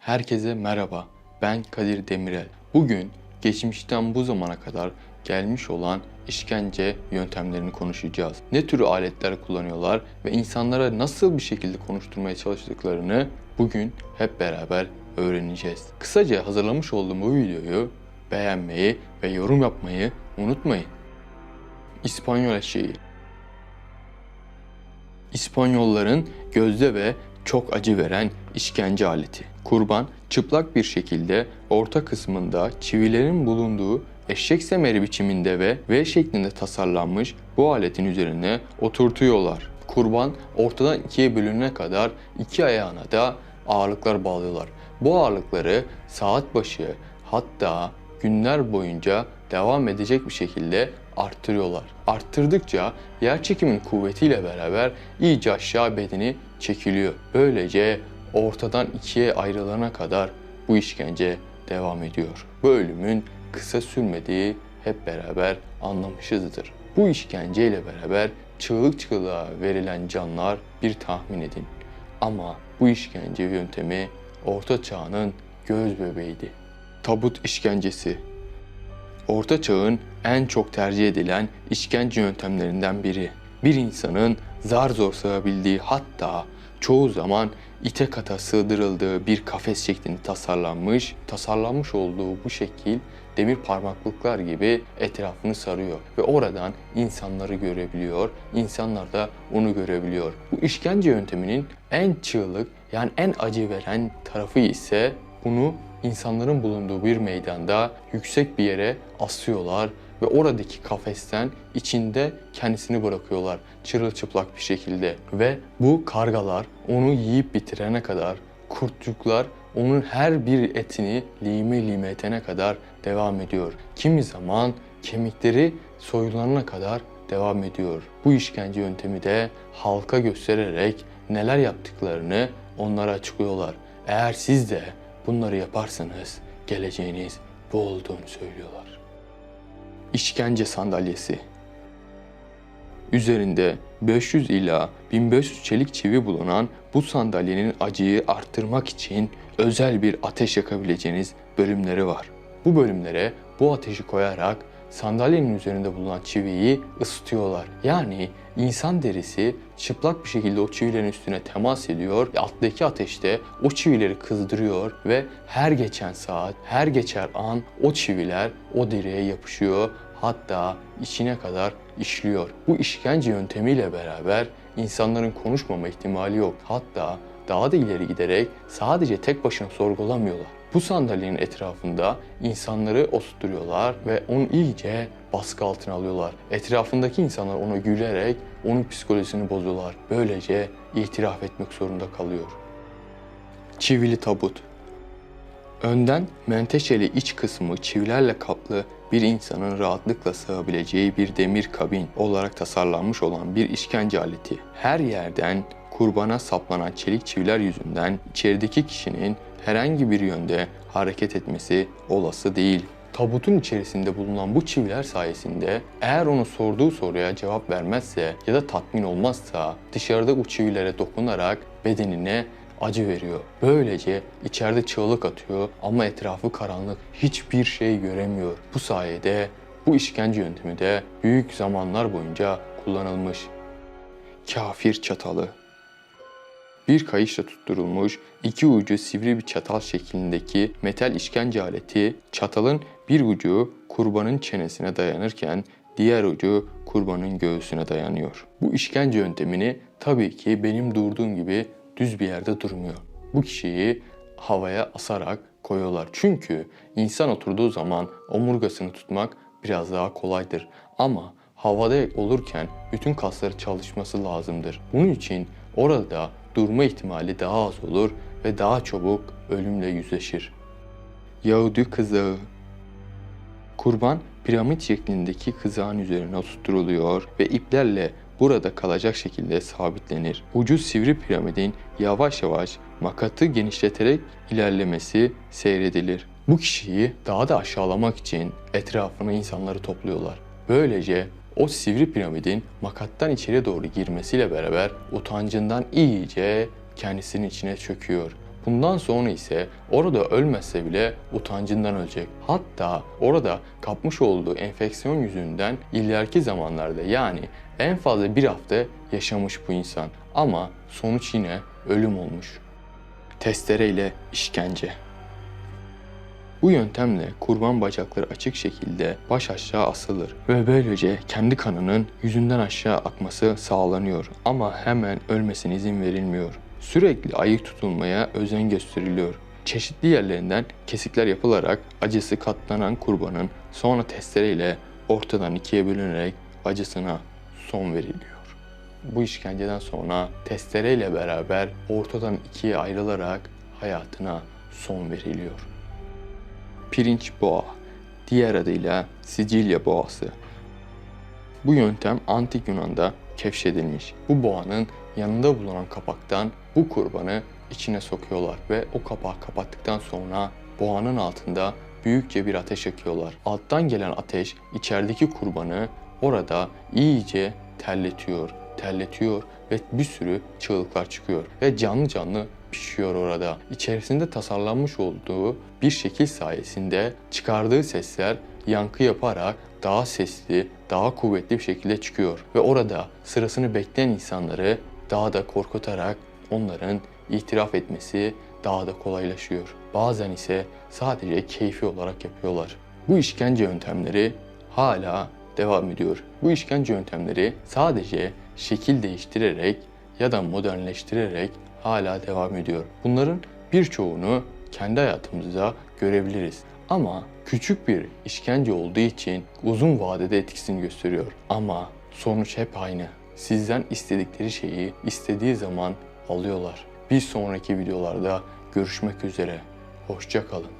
Herkese merhaba. Ben Kadir Demirel. Bugün geçmişten bu zamana kadar gelmiş olan işkence yöntemlerini konuşacağız. Ne tür aletler kullanıyorlar ve insanlara nasıl bir şekilde konuşturmaya çalıştıklarını bugün hep beraber öğreneceğiz. Kısaca hazırlamış olduğum bu videoyu beğenmeyi ve yorum yapmayı unutmayın. İspanyol eşeği İspanyolların gözde ve çok acı veren işkence aleti. Kurban çıplak bir şekilde orta kısmında çivilerin bulunduğu eşek semeri biçiminde ve V şeklinde tasarlanmış bu aletin üzerine oturtuyorlar. Kurban ortadan ikiye bölünene kadar iki ayağına da ağırlıklar bağlıyorlar. Bu ağırlıkları saat başı hatta günler boyunca devam edecek bir şekilde arttırıyorlar. Arttırdıkça yer çekimin kuvvetiyle beraber iyice aşağı bedeni çekiliyor. Böylece ortadan ikiye ayrılana kadar bu işkence devam ediyor. Bu ölümün kısa sürmediği hep beraber anlamışızdır. Bu işkenceyle beraber çığlık çığlığa verilen canlar bir tahmin edin. Ama bu işkence yöntemi Orta Çağ'ın göz bebeğiydi. Tabut işkencesi Orta Çağ'ın en çok tercih edilen işkence yöntemlerinden biri. Bir insanın zar zor sığabildiği hatta çoğu zaman ite kata sığdırıldığı bir kafes şeklinde tasarlanmış, tasarlanmış olduğu bu şekil demir parmaklıklar gibi etrafını sarıyor ve oradan insanları görebiliyor, insanlar da onu görebiliyor. Bu işkence yönteminin en çığlık yani en acı veren tarafı ise bunu insanların bulunduğu bir meydanda yüksek bir yere asıyorlar ve oradaki kafesten içinde kendisini bırakıyorlar çırılçıplak bir şekilde ve bu kargalar onu yiyip bitirene kadar kurtçuklar onun her bir etini lime lime etene kadar devam ediyor. Kimi zaman kemikleri soyulana kadar devam ediyor. Bu işkence yöntemi de halka göstererek neler yaptıklarını onlara açıklıyorlar. Eğer siz de bunları yaparsanız geleceğiniz bu olduğunu söylüyorlar. İşkence sandalyesi Üzerinde 500 ila 1500 çelik çivi bulunan bu sandalyenin acıyı arttırmak için özel bir ateş yakabileceğiniz bölümleri var. Bu bölümlere bu ateşi koyarak sandalyenin üzerinde bulunan çiviyi ısıtıyorlar. Yani insan derisi çıplak bir şekilde o çivilerin üstüne temas ediyor. Alttaki ateşte o çivileri kızdırıyor ve her geçen saat, her geçer an o çiviler o deriye yapışıyor. Hatta içine kadar işliyor. Bu işkence yöntemiyle beraber insanların konuşmama ihtimali yok. Hatta daha da ileri giderek sadece tek başına sorgulamıyorlar. Bu sandalyenin etrafında insanları oturtuyorlar ve onu iyice baskı altına alıyorlar. Etrafındaki insanlar ona gülerek onun psikolojisini bozuyorlar. Böylece itiraf etmek zorunda kalıyor. Çivili tabut Önden menteşeli iç kısmı çivilerle kaplı bir insanın rahatlıkla sığabileceği bir demir kabin olarak tasarlanmış olan bir işkence aleti. Her yerden kurbana saplanan çelik çiviler yüzünden içerideki kişinin herhangi bir yönde hareket etmesi olası değil. Tabutun içerisinde bulunan bu çiviler sayesinde eğer onu sorduğu soruya cevap vermezse ya da tatmin olmazsa dışarıda bu çivilere dokunarak bedenine acı veriyor. Böylece içeride çığlık atıyor ama etrafı karanlık. Hiçbir şey göremiyor. Bu sayede bu işkence yöntemi de büyük zamanlar boyunca kullanılmış. Kafir çatalı bir kayışla tutturulmuş, iki ucu sivri bir çatal şeklindeki metal işkence aleti, çatalın bir ucu kurbanın çenesine dayanırken diğer ucu kurbanın göğsüne dayanıyor. Bu işkence yöntemini tabii ki benim durduğum gibi düz bir yerde durmuyor. Bu kişiyi havaya asarak koyuyorlar. Çünkü insan oturduğu zaman omurgasını tutmak biraz daha kolaydır. Ama havada olurken bütün kasları çalışması lazımdır. Bunun için orada durma ihtimali daha az olur ve daha çabuk ölümle yüzleşir. Yahudi kızağı Kurban piramit şeklindeki kızağın üzerine oturtuluyor ve iplerle burada kalacak şekilde sabitlenir. Ucu sivri piramidin yavaş yavaş makatı genişleterek ilerlemesi seyredilir. Bu kişiyi daha da aşağılamak için etrafına insanları topluyorlar. Böylece o sivri piramidin makattan içeri doğru girmesiyle beraber utancından iyice kendisinin içine çöküyor. Bundan sonra ise orada ölmezse bile utancından ölecek. Hatta orada kapmış olduğu enfeksiyon yüzünden ileriki zamanlarda yani en fazla bir hafta yaşamış bu insan. Ama sonuç yine ölüm olmuş. Testereyle işkence. Bu yöntemle kurban bacakları açık şekilde baş aşağı asılır ve böylece kendi kanının yüzünden aşağı akması sağlanıyor ama hemen ölmesine izin verilmiyor. Sürekli ayık tutulmaya özen gösteriliyor. Çeşitli yerlerinden kesikler yapılarak acısı katlanan kurbanın sonra testereyle ortadan ikiye bölünerek acısına son veriliyor. Bu işkenceden sonra testereyle beraber ortadan ikiye ayrılarak hayatına son veriliyor. Pirinç boğa, diğer adıyla Sicilya boğası. Bu yöntem antik Yunan'da keşfedilmiş. Bu boğanın yanında bulunan kapaktan bu kurbanı içine sokuyorlar ve o kapağı kapattıktan sonra boğanın altında büyükçe bir ateş yakıyorlar. Alttan gelen ateş içerideki kurbanı orada iyice terletiyor, terletiyor ve bir sürü çığlıklar çıkıyor ve canlı canlı pişiyor orada. İçerisinde tasarlanmış olduğu bir şekil sayesinde çıkardığı sesler yankı yaparak daha sesli, daha kuvvetli bir şekilde çıkıyor ve orada sırasını bekleyen insanları daha da korkutarak onların itiraf etmesi daha da kolaylaşıyor. Bazen ise sadece keyfi olarak yapıyorlar. Bu işkence yöntemleri hala devam ediyor. Bu işkence yöntemleri sadece şekil değiştirerek ya da modernleştirerek hala devam ediyor. Bunların birçoğunu kendi hayatımızda görebiliriz. Ama küçük bir işkence olduğu için uzun vadede etkisini gösteriyor. Ama sonuç hep aynı. Sizden istedikleri şeyi istediği zaman alıyorlar. Bir sonraki videolarda görüşmek üzere. Hoşça kalın.